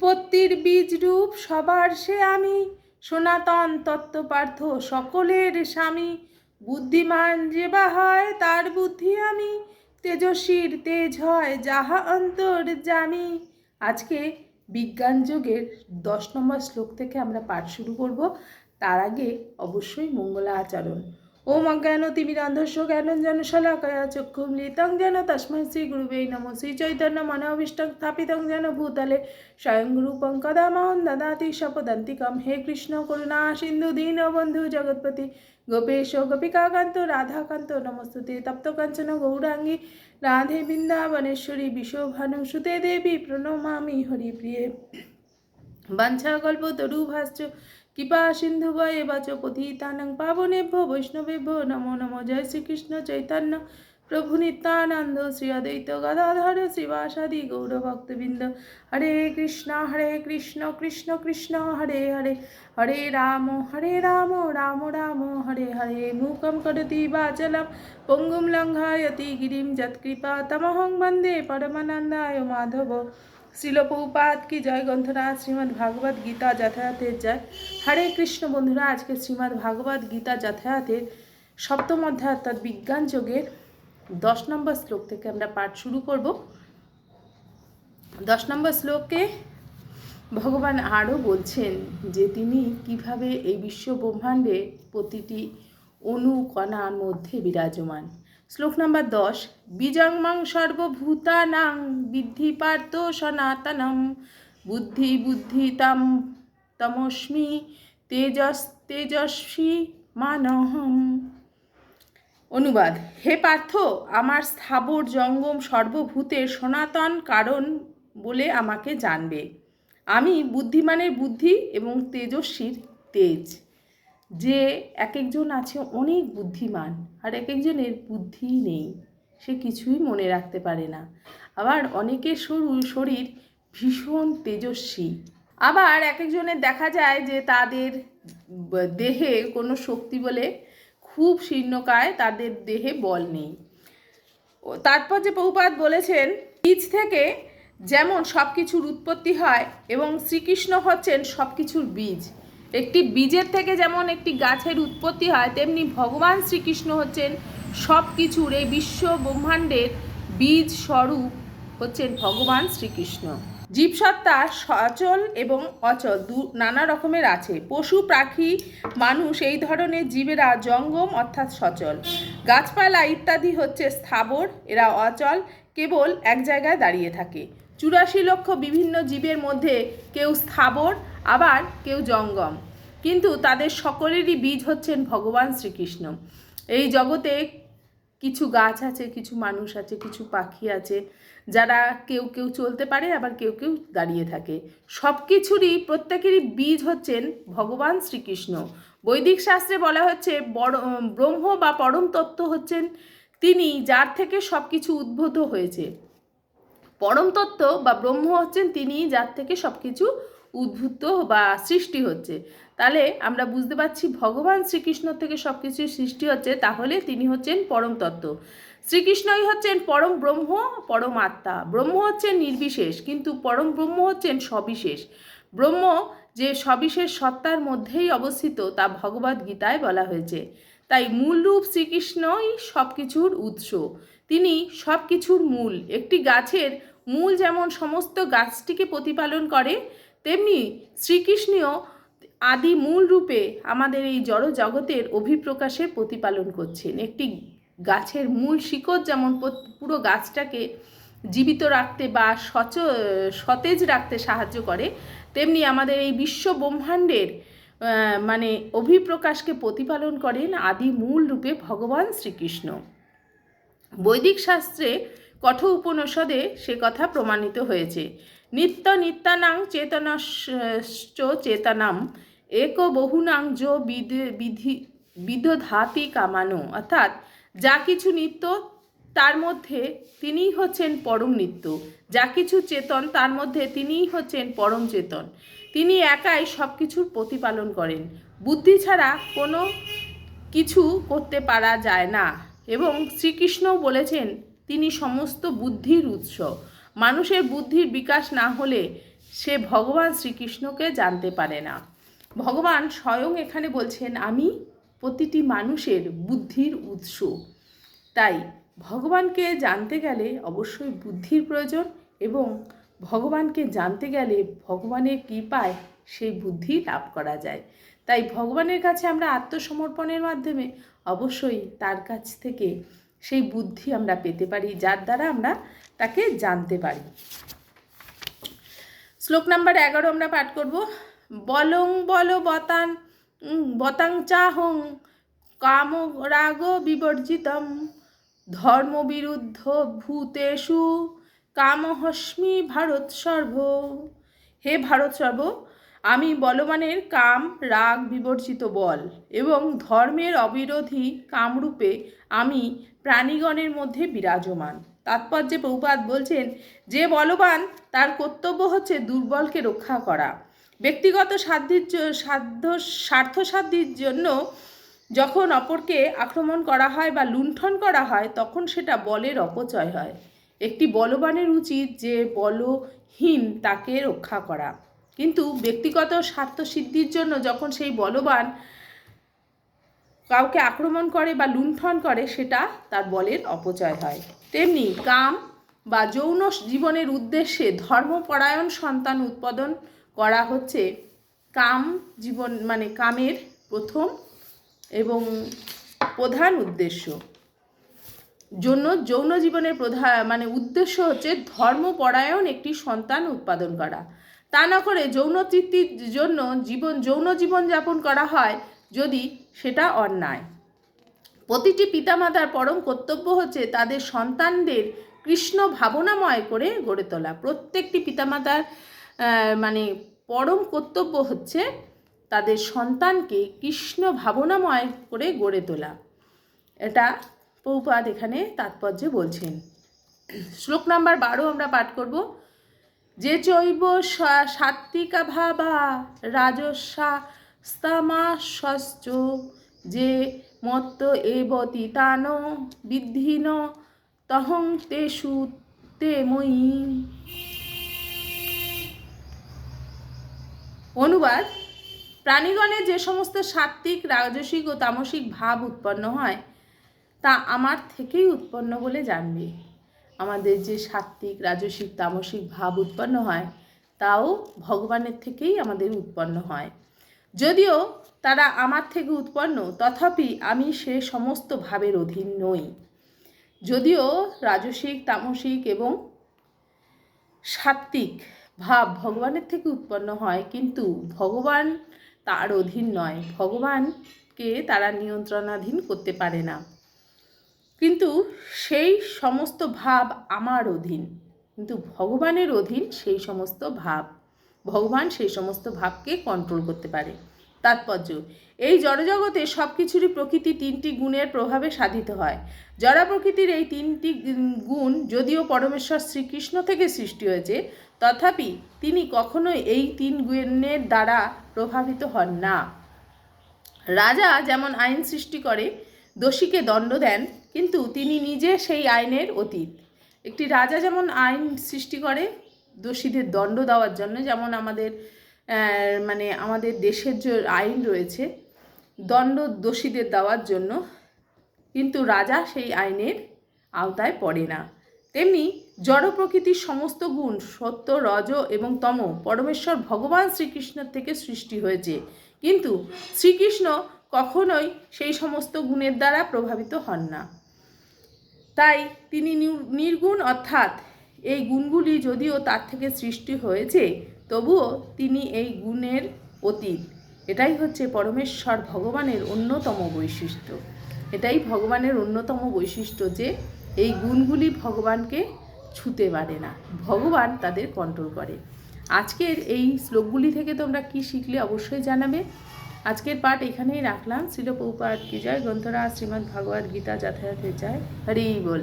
উৎপত্তির বীজ রূপ সবার সে আমি। সনাতন তত্ত্বপার্থ সকলের স্বামী। বুদ্ধিমান যে বা হয়, তার বুদ্ধি আমি। তেজস্বীর তেজ হয়, যাহা অন্তর জানি আজকে বিজ্ঞান যোগের দশ নম্বর শ্লোক থেকে আমরা পাঠ শুরু করব। তার আগে অবশ্যই মঙ্গলা আচরণ। ওম অজ্ঞান তিমিরান্ধস্য জ্ঞানঞ্জন শলাকয়া চক্ষুমৃতং যেন তস্मै শ্রী গুরুবে নমো শ্রী চৈতন্য মনোভীষ্টং স্থাপিতং যেন ভূতলে স্বয়ং রূপং কদা মহন দদাতি শপদন্তিকম হে কৃষ্ণ করুণা সিন্ধু দীন বন্ধু জগৎপতি গোপেশ গোপিকাকান্ত রাধাকান্ত নমস্তুতে তপ্ত কাঞ্চন গৌরাঙ্গী রাধে বৃন্দাবনেশ্বরী বিশ্বভানু সুতে দেবী প্রণমামি হরিপ্রিয়ে বাঞ্ছাকল্পতরুভাশ্চ কৃপা সিন্ধু বয়ে বাচ পতিতানং পাবনেভ্য বৈষ্ণবেভ্য নমো নমো। জয় শ্রীকৃষ্ণ চৈতন্য প্রভু নিত্যানন্দ শ্রী অদ্বৈত গদাধর শ্রীবাসাদি গৌরভক্তবৃন্দ। হরে কৃষ্ণ হরে কৃষ্ণ কৃষ্ণ কৃষ্ণ, হরে হরে। হরে রাম হরে রাম রাম রাম, হরে হরে। মূকম করতি বাচলম, পঙ্গুম লঙ্ঘায়তি গিরিম। যৎকৃপা তমহং বন্দে পরমানন্দায় মাধব। শিলপৌপাত কি জয় গ্রন্থরাজ শ্রীমদ্ ভাগবত গীতা যথায়াতের জয়। হরে কৃষ্ণ বন্ধুরা, আজকে শ্রীমদ্ ভাগবত গীতা যথায়াতের সপ্তম অধ্যায় অর্থাৎ বিজ্ঞান যোগের দশ নম্বর শ্লোক থেকে আমরা পাঠ শুরু করব। দশ নম্বর শ্লোকে ভগবান আরও বলছেন যে তিনি কীভাবে এই বিশ্ব ব্রহ্মাণ্ডে প্রতিটি অণু কণার মধ্যে বিরাজমান। শ্লোক নাম্বার দশ, বীজংমং সর্বভূতানাং বিদ্ধি পার্থ সনাতনম। বুদ্ধি বুদ্ধি তাম তমস্মি তেজস তেজস্বী মানহম। অনুবাদ, হে পার্থ, আমার স্থাবর জঙ্গম সর্বভূতের সনাতন কারণ বলে আমাকে জানবে। আমি বুদ্ধিমানের বুদ্ধি এবং তেজস্বীর তেজ। যে এক একজন আছে অনেক বুদ্ধিমান আর এক একজনের বুদ্ধি নেই, সে কিছুই মনে রাখতে পারে না। আবার অনেকের সরু, শরীর ভীষণ তেজস্বী। আবার এক একজনের দেখা যায় যে তাদের দেহে কোনো শক্তি বলে খুব শীর্ণকায় তাদের দেহে বল নেই। তারপর যে বহুপাত বলেছেন বীজ থেকে যেমন সব কিছুর উৎপত্তি হয় এবং শ্রীকৃষ্ণ হচ্ছেন সব কিছুর বীজ একটি বীজের থেকে যেমন একটি গাছের উৎপত্তি হয়, তেমনি ভগবান শ্রীকৃষ্ণ হচ্ছেন সব কিছুর এই বিশ্ব ব্রহ্মাণ্ডের বীজ স্বরূপ হচ্ছেন ভগবান শ্রীকৃষ্ণ। জীবসত্তা সচল এবং অচল দু নানা রকমের আছে। পশু, পাখি, মানুষ এই ধরনের জীবেরা জঙ্গম অর্থাৎ সচল। গাছপালা ইত্যাদি হচ্ছে স্থাবর, এরা অচল, কেবল এক জায়গায় দাঁড়িয়ে থাকে। চুরাশি লক্ষ বিভিন্ন জীবের মধ্যে কেউ স্থাবর আবার কেউ জঙ্গম। কিন্তু তাদের সকলেরই বীজ হচ্ছেন ভগবান শ্রীকৃষ্ণ। এই জগতে কিছু গাছ আছে, কিছু মানুষ আছে, কিছু পাখি আছে, যারা কেউ কেউ চলতে পারে, আবার কেউ কেউ দাঁড়িয়ে থাকে। সব কিছুরই প্রত্যেকেরই বীজ হচ্ছেন ভগবান শ্রীকৃষ্ণ। বৈদিক শাস্ত্রে বলা হচ্ছে, বড়, ব্রহ্ম বা পরম তত্ত্ব হচ্ছেন তিনি, যার থেকে সব কিছু উদ্ভূত হয়েছে। পরম তত্ত্ব বা ব্রহ্ম হচ্ছেন তিনি, যার থেকে সব কিছু উদ্ভূত বা সৃষ্টি হচ্ছে। তাহলে আমরা বুঝতে পারছি ভগবান শ্রীকৃষ্ণ থেকে সব কিছু সৃষ্টি হচ্ছে, তাহলে তিনি হচ্ছেন পরম তত্ত্ব। শ্রীকৃষ্ণই হচ্ছেন পরম ব্রহ্ম, পরম আত্মা। ব্রহ্ম হচ্ছেন নির্বিশেষ, কিন্তু পরম ব্রহ্ম হচ্ছেন সবিশেষ। ব্রহ্ম যে সবিশেষ সত্তার মধ্যেই অবস্থিত, তা ভগবদ গীতায় বলা হয়েছে। তাই মূল রূপ শ্রীকৃষ্ণই সব কিছুর উৎস। তিনি সব কিছুর মূল। একটি গাছের মূল যেমন সমস্ত গাছটিকে প্রতিপালন করে তেমনি শ্রীকৃষ্ণীয় আদি মূল রূপে আমাদের এই জড় জগতের অভিপ্রকাশের প্রতিপালন করছেন। একটি গাছের মূল শিকড় যেমন পুরো গাছটাকে জীবিত রাখতে বা সচ, সতেজ রাখতে সাহায্য করে, তেমনি আমাদের এই বিশ্ব ব্রহ্মাণ্ডের মানে অভিপ্রকাশকে প্রতিপালন করেন আদি মূল রূপে ভগবান শ্রীকৃষ্ণ। বৈদিক শাস্ত্রে কঠ উপনিষদে সে কথা প্রমাণিত হয়েছে। নিত্য নিত্যানাং চেতনশ্চ চেতনাম, এক বহুনাং যো বিধ- বিধি বিদধাতি কামানো। অর্থাৎ যা কিছু নিত্য, তার মধ্যে তিনিই হচ্ছেন পরম নিত্য। যা কিছু চেতন, তার মধ্যে তিনিই হচ্ছেন পরম চেতন। তিনি একাই সব কিছুর প্রতিপালন করেন। বুদ্ধি ছাড়া কোনো কিছু করতে পারা যায় না। এবং শ্রীকৃষ্ণও বলেছেন, তিনি সমস্ত বুদ্ধির উৎস। মানুষের বুদ্ধির বিকাশ না হলে সে ভগবান শ্রীকৃষ্ণকে জানতে পারে না। ভগবান স্বয়ং এখানে বলছেন, আমি প্রতিটি মানুষের বুদ্ধির উৎস। তাই ভগবানকে জানতে গেলে অবশ্যই বুদ্ধির প্রয়োজন এবং ভগবানকে জানতে গেলে ভগবানের কৃপায় সেই বুদ্ধি লাভ করা যায়। তাই ভগবানের কাছে আমরা আত্মসমর্পণের মাধ্যমে অবশ্যই তার কাছ থেকে সেই বুদ্ধি আমরা পেতে পারি, যার দ্বারা আমরা তাকে জানতে পারি। শ্লোক নাম্বার এগারো আমরা পাঠ করব। বলং বল বতান বতাং চাহং, কাম রাগ বিবর্জিতম ধর্মবিরুদ্ধ ভূতেষু কামহস্মি ভারত সর্ব। হে ভারত সর্ব, আমি বলবানের কাম রাগ বিবর্জিত বল এবং ধর্মের অবিরোধী কামরূপে আমি প্রাণীগণের মধ্যে বিরাজমান। তাৎপর্যে প্রভুপাত বলছেন, যে বলবান, তার কর্তব্য হচ্ছে দুর্বলকে রক্ষা করা। ব্যক্তিগত সাধ্যের সাধ্য স্বার্থসাধ্যের জন্য যখন অপরকে আক্রমণ করা হয় বা লুণ্ঠন করা হয়, তখন সেটা বলের অপচয় হয়। একটি বলবানের উচিত যে বলহীন তাকে রক্ষা করা। কিন্তু ব্যক্তিগত স্বার্থ সিদ্ধির জন্য যখন সেই বলবান কাউকে আক্রমণ করে বা লুণ্ঠন করে, সেটা তার বলের অপচয় হয়। তেমনি কাম বা যৌন জীবনের উদ্দেশ্যে ধর্মপরায়ণ সন্তান উৎপাদন করা হচ্ছে কাম জীবন মানে কামের প্রথম এবং প্রধান উদ্দেশ্য। জন্য যৌন জীবনের প্রধান মানে উদ্দেশ্য হচ্ছে ধর্মপরায়ণ একটি সন্তান উৎপাদন করা। তা না করে যৌন তৃপ্তির জন্য জীবন, যৌন জীবন যাপন করা হয় যদি সেটা অন্যায়। প্রতিটি পিতামাতার পরম কর্তব্য হচ্ছে তাদের সন্তানদের কৃষ্ণ ভাবনাময় করে গড়ে তোলা। প্রত্যেকটি পিতামাতার মানে পরম কর্তব্য হচ্ছে তাদের সন্তানকে কৃষ্ণ ভাবনাময় করে গড়ে তোলা। এটা পৌপাদ এখানে তাৎপর্যে বলছেন। শ্লোক নাম্বার বারো আমরা পাঠ করব। যে চৈব সাত্বিকা ভাবা রাজস্বা স্তামাশ্চ যে মত্ত এবতি তান বিদ্ধিন তহং তেষু তে মই। অনুবাদ, প্রাণীগণে যে সমস্ত সাত্ত্বিক, রাজসিক ও তামসিক ভাব উৎপন্ন হয়, তা আমার থেকেই উৎপন্ন বলে জানবে। আমাদের যে সাত্ত্বিক, রাজসিক, তামসিক ভাব উৎপন্ন হয়, তাও ভগবানের থেকেই আমাদের উৎপন্ন হয়। যদিও তারা আমার থেকে উৎপন্ন, তথাপি আমি সে সমস্ত ভাবের অধীন নই। যদিও রাজসিক, তামসিক এবং সাত্ত্বিক ভাব ভগবানের থেকে উৎপন্ন হয়, কিন্তু ভগবান তার অধীন নয়। ভগবানকে তারা নিয়ন্ত্রণাধীন করতে পারে না। কিন্তু সেই সমস্ত ভাব আমার অধীন, কিন্তু ভগবানের অধীন সেই সমস্ত ভাব ভগবান সেই সমস্ত ভাবকে কন্ট্রোল করতে পারে। তাৎপর্য, এই জড়জগতে সব কিছুরই প্রকৃতি তিনটি গুণের প্রভাবে সাধিত হয়। জড়া প্রকৃতির এই তিনটি গুণ যদিও পরমেশ্বর শ্রীকৃষ্ণ থেকে সৃষ্টি হয়েছে, তথাপি তিনি কখনোই এই তিন গুণের দ্বারা প্রভাবিত হন না। রাজা যেমন আইন সৃষ্টি করে, দোষীকে দণ্ড দেন, কিন্তু তিনি নিজে সেই আইনের অতীত। একটি রাজা যেমন আইন সৃষ্টি করে দোষীদের দণ্ড দেওয়ার জন্য যেমন আমাদের মানে আমাদের দেশের যে আইন রয়েছে, দণ্ড দোষীদের দেওয়ার জন্য কিন্তু রাজা সেই আইনের আওতায় পড়ে না। তেমনি জড় প্রকৃতির সমস্ত গুণ সত্য, রজ এবং তম পরমেশ্বর ভগবান শ্রীকৃষ্ণের থেকে সৃষ্টি হয়েছে। কিন্তু শ্রীকৃষ্ণ কখনোই সেই সমস্ত গুণের দ্বারা প্রভাবিত হন না। তাই তিনি নির- নির্গুণ অর্থাৎ এই গুণগুলি যদিও তার থেকে সৃষ্টি হয়েছে, তবুও তিনি এই গুণের অতীত। এটাই হচ্ছে পরমেশ্বর ভগবানের অন্যতম বৈশিষ্ট্য। এটাই ভগবানের অন্যতম বৈশিষ্ট্য যে এই গুণগুলি ভগবানকে ছুতে পারে না। ভগবান তাদের কন্ট্রোল করে। আজকের এই শ্লোকগুলি থেকে তোমরা কি শিখলে অবশ্যই জানাবে। আজকের পাঠ এখানেই রাখলাম। শিল পৌপাঠ কি জয়? গ্রন্থরা শ্রীমদ্ ভগবদ গীতা যথাযথ জয়। হরি বল।